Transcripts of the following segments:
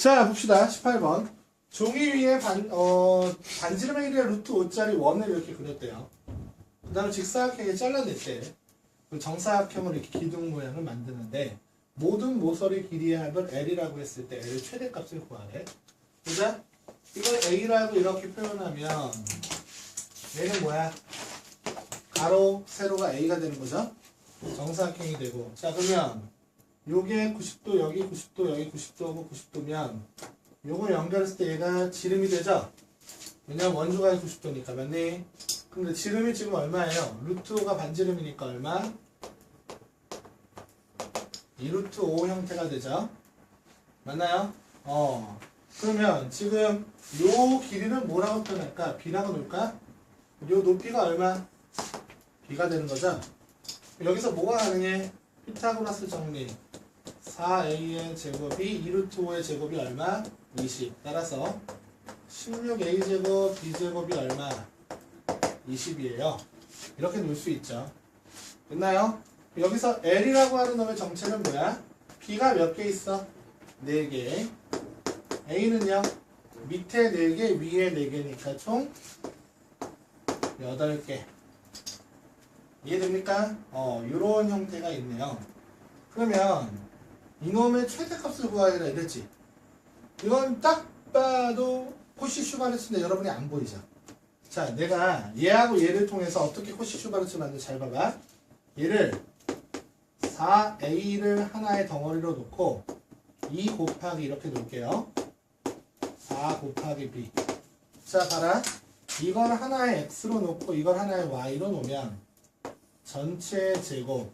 자, 봅시다. 18번. 종이 위에 반, 어, 반지름의 루트 5짜리 원을 이렇게 그렸대요. 그 다음에 직사각형에 잘라냈대. 그 정사각형을 이렇게 기둥 모양을 만드는데, 모든 모서리 길이의 합을 L이라고 했을 때 L 최대값을 구하래. 보자. 이걸 A라고 이렇게 표현하면, 얘는 뭐야? 가로, 세로가 A가 되는 거죠? 정사각형이 되고. 자, 그러면, 요게 90도, 여기 90도, 여기 90도고 90도면 요거 연결했을 때 얘가 지름이 되죠? 왜냐면 원주가 90도니까 맞네? 근데 지름이 지금 얼마예요? 루트가 반지름이니까 얼마? 2루트 5 형태가 되죠? 맞나요? 어. 그러면 지금 요 길이는 뭐라고 표현할까? b라고 놓을까? 요 높이가 얼마? b가 되는 거죠? 여기서 뭐가 가능해? 피타고라스 정리 4a의 제곱이 2루트 5의 제곱이 얼마? 20 따라서 16a 제곱 b 제곱이 얼마? 20이에요 이렇게 놓을 수 있죠 됐나요? 여기서 l이라고 하는 놈의 정체는 뭐야? b가 몇 개 있어? 4개 a는요? 밑에 4개 위에 4개니까 총 8개 이해됩니까? 어, 요런 형태가 있네요. 그러면 이놈의 최대값을 구하라 이랬지. 이건 딱 봐도 코시 슈바르츠인데 여러분이 안 보이죠? 자, 내가 얘하고 얘를 통해서 어떻게 코시 슈바르츠 만드는지 잘 봐봐. 얘를 4a를 하나의 덩어리로 놓고 2 곱하기 이렇게 놓을게요. 4 곱하기 b. 자, 봐라. 이걸 하나의 x로 놓고 이걸 하나의 y로 놓으면 전체 제곱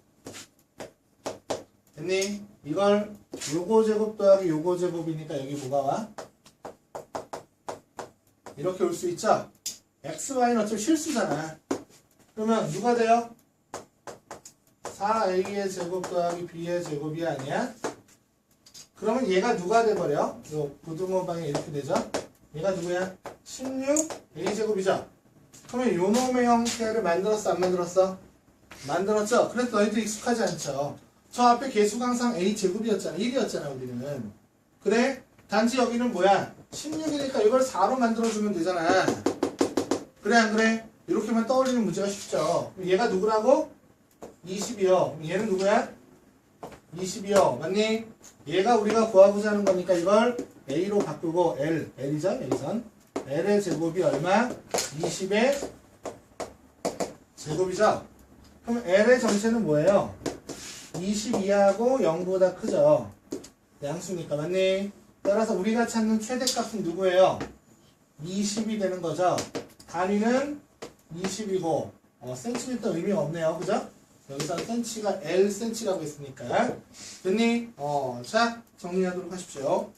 됐니? 이걸 요거 제곱 더하기 요거 제곱이니까 여기 뭐가 와? 이렇게 올 수 있죠? x, y는 어차피 실수잖아 그러면 누가 돼요? 4a의 제곱 더하기 b의 제곱이 아니야? 그러면 얘가 누가 돼버려? 요 부등호 방에 이렇게 되죠? 얘가 누구야? 16a 제곱이죠? 그러면 요 놈의 형태를 만들었어 안 만들었어? 만들었죠? 그래서 너희들 익숙하지 않죠? 저 앞에 개수가 항상 a 제곱이었잖아. 1이었잖아, 우리는. 그래? 단지 여기는 뭐야? 16이니까 이걸 4로 만들어주면 되잖아. 그래, 안 그래? 이렇게만 떠올리는 문제가 쉽죠. 얘가 누구라고? 20이요. 얘는 누구야? 20이요. 맞니? 얘가 우리가 구하고자 하는 거니까 이걸 a로 바꾸고 l, l이죠? a선. l의 제곱이 얼마? 20의 제곱이죠? 그럼 L의 전체는 뭐예요? 22하고 0보다 크죠? 양수니까 맞니? 따라서 우리가 찾는 최대값은 누구예요? 20이 되는 거죠? 단위는 20이고 어, 센티미터 의미가 없네요. 그죠? 여기서 센치가 L 센치라고 했으니까 됐니? 어, 자 정리하도록 하십시오.